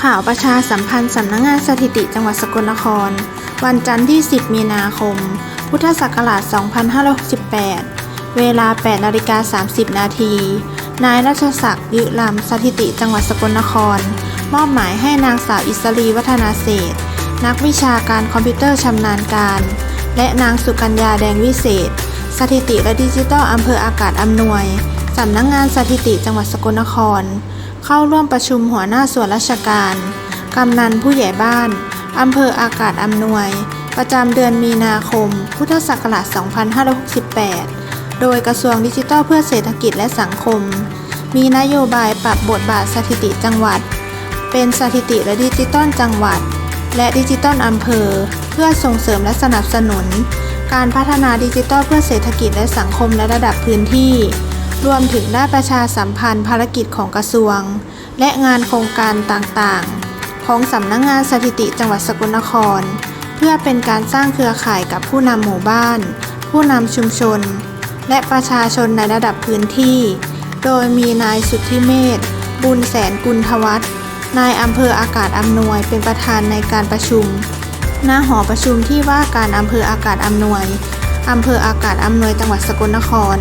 ข่าวประชาสัมพันธ์สำนักงานสถิติจังหวัดสกลนคร วันจันทร์ที่ 10 มีนาคม พุทธศักราช 2568 เวลา 8 นาฬิกา 30 นาที นายรัชศักดิ์ยึลำสถิติจังหวัดสกลนคร มอบหมายให้นางสาวอิสรีวัฒนาเศษ นักวิชาการคอมพิวเตอร์ชำนาญการ และนางสุกัญญาแดงวิเศษ สถิติและดิจิทัลอำเภออากาศอำนวย สำนักงานสถิติจังหวัดสกลนคร เข้าร่วมประชุมหัวหน้าส่วนราชการ กำนันผู้ใหญ่บ้าน อำเภออากาศอำนวย ประจำเดือนมีนาคม พุทธศักราช 2568 โดยกระทรวงดิจิทัลเพื่อเศรษฐกิจและสังคม มีนโยบายปรับบทบาทสถิติจังหวัด เป็นสถิติและดิจิตอลจังหวัด และดิจิตอลอำเภอ เพื่อส่งเสริมและสนับสนุน การพัฒนาดิจิทัลเพื่อเศรษฐกิจและสังคมในระดับพื้นที่ รวมถึงด้านประชาสัมพันธ์ภารกิจของกระทรวง และงานโครงการต่างๆ ของสำนักงงานสถิติจังหวัดสกลนคร เพื่อเป็นการสร้างเครือข่ายกับผู้นำหมู่บ้าน ผู้นำชุมชน และประชาชนในระดับพื้นที่ โดยมีนายสุทธิเมธบุญแสนกุลทวัฒน์นายอำเภออากาศอำนวยเป็นประธานในการประชุมณหอประชุมที่ว่าการอำเภออากาศอำนวยอำเภออากาศอำนวยจังหวัดสกลนคร